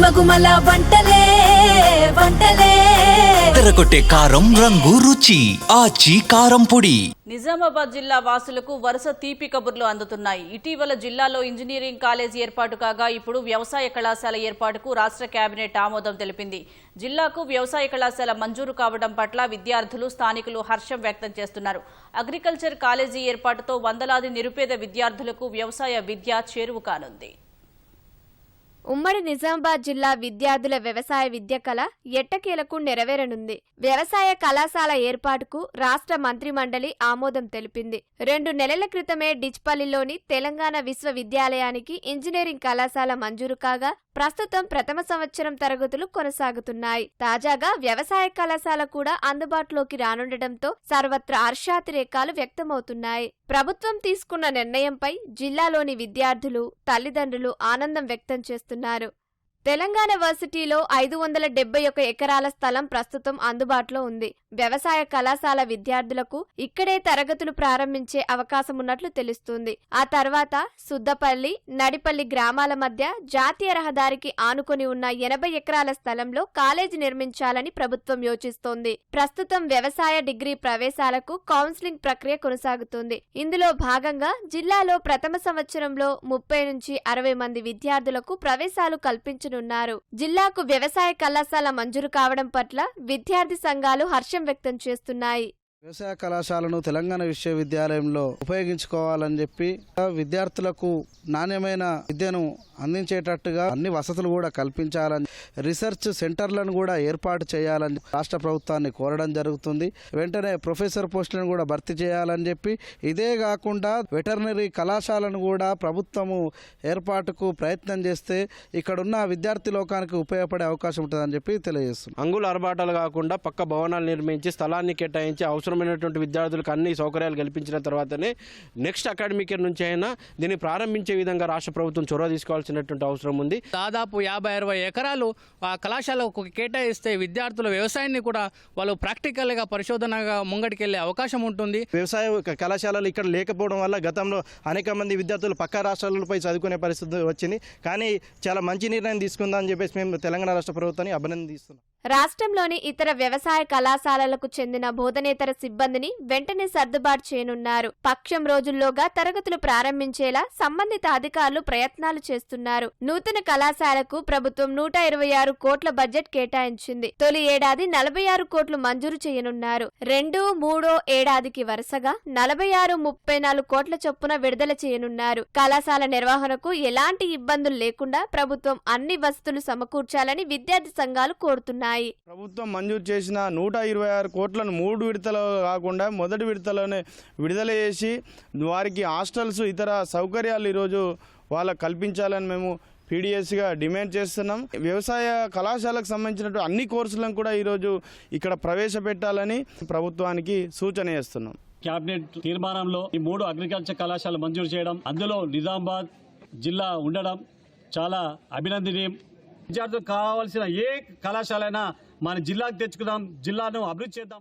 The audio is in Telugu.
గుమగుమల వంటలే వంటలే. తెరకొట్టే కారం రంగు రుచి ఆచి కారం పొడి. నిజామాబాద్ జిల్లా వాసులకు వరుస తీపి కబుర్లు అందుతున్నాయి. ఇటీవల జిల్లాలో ఇంజనీరింగ్ కాలేజీ ఏర్పాటు కాగా ఇప్పుడు వ్యవసాయ కళాశాల ఏర్పాటుకు రాష్ట్ర కేబినెట్ ఆమోదం తెలిపింది. జిల్లాకు వ్యవసాయ కళాశాల మంజూరు కావడం పట్ల విద్యార్థులు స్థానికులు హర్షం వ్యక్తం చేస్తున్నారు. అగ్రికల్చర్ కాలేజీ ఏర్పాటుతో వందలాది నిరుపేద విద్యార్థులకు వ్యవసాయ విద్య చేరువు కానుంది. ఉమ్మడి నిజామాబాద్ జిల్లా విద్యార్థుల వ్యవసాయ విద్య కళ ఎట్టకేలకు నెరవేరనుంది. వ్యవసాయ కళాశాల ఏర్పాటుకు రాష్ట్ర మంత్రిమండలి ఆమోదం తెలిపింది. రెండు నెలల క్రితమే డిచ్పల్లిలోని తెలంగాణ విశ్వవిద్యాలయానికి ఇంజనీరింగ్ కళాశాల మంజూరు కాగా ప్రస్తుతం ప్రథమ సంవత్సరం తరగతులు కొనసాగుతున్నాయి. తాజాగా వ్యవసాయ కళాశాల కూడా అందుబాటులోకి రానుండటంతో సర్వత్రా హర్షాతిరేకాలు వ్యక్తమవుతున్నాయి. ప్రభుత్వం తీసుకున్న నిర్ణయంపై జిల్లాలోని విద్యార్థులు తల్లిదండ్రులు ఆనందం వ్యక్తం చేస్తున్నారు. తెలంగాణ వర్సిటీలో ఐదు వందల డెబ్బై ఒక ఎకరాల స్థలం ప్రస్తుతం అందుబాటులో ఉంది. వ్యవసాయ కళాశాల విద్యార్థులకు ఇక్కడే తరగతులు ప్రారంభించే అవకాశం ఉన్నట్లు తెలుస్తుంది. ఆ తర్వాత సుద్దపల్లి నడిపల్లి గ్రామాల మధ్య జాతీయ రహదారికి ఆనుకొని ఉన్న ఎనభై ఎకరాల స్థలంలో కాలేజీ నిర్మించాలని ప్రభుత్వం యోచిస్తోంది. ప్రస్తుతం వ్యవసాయ డిగ్రీ ప్రవేశాలకు కౌన్సిలింగ్ ప్రక్రియ కొనసాగుతుంది. ఇందులో భాగంగా జిల్లాలో ప్రథమ సంవత్సరంలో ముప్పై నుంచి అరవై మంది విద్యార్థులకు ప్రవేశాలు కల్పించనున్నారు జిల్లాకు వ్యవసాయ కళాశాల మంజూరు కావడం పట్ల విద్యార్థి సంఘాలు హర్షం వ్యక్తం చేస్తున్నాయి. వ్యవసాయ కళాశాలను తెలంగాణ విశ్వవిద్యాలయంలో ఉపయోగించుకోవాలని చెప్పి విద్యార్థులకు నాణ్యమైన విద్యను అందించేటట్టుగా అన్ని వసతులు కూడా కల్పించాలని రీసెర్చ్ సెంటర్లను కూడా ఏర్పాటు చేయాలని రాష్ట్ర ప్రభుత్వాన్ని కోరడం జరుగుతుంది. వెంటనే ప్రొఫెసర్ పోస్టులను కూడా భర్తీ చేయాలని చెప్పి ఇదే కాకుండా వెటర్నరీ కళాశాలను కూడా ప్రభుత్వము ఏర్పాటుకు ప్రయత్నం చేస్తే ఇక్కడున్న విద్యార్థి లోకానికి ఉపయోగపడే అవకాశం ఉంటుందని చెప్పి తెలియజేస్తుంది అంగుల అరబాటాలు కాకుండా పక్క భవనాలు నిర్మించి స్థలాన్ని కేటాయించి అవసరమైనటువంటి విద్యార్థులకు అన్ని సౌకర్యాలు కల్పించిన తర్వాతనే నెక్స్ట్ అకాడమిక్ ఇయర్ నుంచి అయినా దీన్ని ప్రారంభించే విధంగా రాష్ట్ర ప్రభుత్వం చొరవ తీసుకోవాల్సినటువంటి అవసరం ఉంది. దాదాపు యాభై అరవై ఎకరాలు ఆ కళాశాలకు కేటాయిస్తే విద్యార్థుల వ్యవసాయాన్ని కూడా వాళ్ళు ప్రాక్టికల్గా పరిశోధనగా ముంగడికెళ్ళే అవకాశం ఉంటుంది. వ్యవసాయ కళాశాలలు ఇక్కడ లేకపోవడం వల్ల గతంలో అనేక మంది విద్యార్థులు పక్క రాష్ట్రాలపై చదువుకునే పరిస్థితి వచ్చింది. కానీ చాలా మంచి నిర్ణయం తీసుకుందామని చెప్పేసి మేము తెలంగాణ రాష్ట్ర ప్రభుత్వాన్ని అభినందిస్తున్నాం. రాష్ట్రంలోని ఇతర వ్యవసాయ కళాశాలలకు చెందిన బోధనేతర సిబ్బందిని వెంటనే సర్దుబాటు చేయనున్నారు. పక్షం రోజుల్లోగా తరగతులు ప్రారంభించేలా సంబంధిత అధికారులు ప్రయత్నాలు చేస్తున్నారు. నూతన కళాశాలకు ప్రభుత్వం నూట ఇరవై ఆరు కోట్ల బడ్జెట్ కేటాయించింది. తొలి ఏడాది నలభై ఆరు కోట్లు మంజూరు చేయనున్నారు. రెండు మూడో ఏడాదికి వరుసగా నలభై ఆరు ముప్పై నాలుగు కోట్ల చొప్పున విడుదల చేయనున్నారు. కళాశాల నిర్వహణకు ఎలాంటి ఇబ్బందులు లేకుండా ప్రభుత్వం అన్ని వసతులు సమకూర్చాలని విద్యార్థి సంఘాలు కోరుతున్నారు కోరుతున్నాయి ప్రభుత్వం మంజూరు చేసిన నూట ఇరవై ఆరు కోట్లను మూడు విడతలు కాకుండా మొదటి విడతలోనే విడుదల చేసి వారికి హాస్టల్స్ ఇతర సౌకర్యాలు ఈరోజు వాళ్ళకు కల్పించాలని మేము పీడిఎస్గా డిమాండ్ చేస్తున్నాం. వ్యవసాయ కళాశాలకు సంబంధించినటువంటి అన్ని కోర్సులను కూడా ఈరోజు ఇక్కడ ప్రవేశపెట్టాలని ప్రభుత్వానికి సూచన చేస్తున్నాం. కేబినెట్ తీర్మానంలో ఈ మూడు అగ్రికల్చర్ కళాశాల మంజూరు చేయడం అందులో నిజామాబాద్ జిల్లా ఉండడం చాలా అభినందనీయం. విద్యార్థులకు కావాల్సిన ఏ కళాశాల మన జిల్లాకు తెచ్చుకుందాం జిల్లాను అభివృద్ధి చేద్దాం.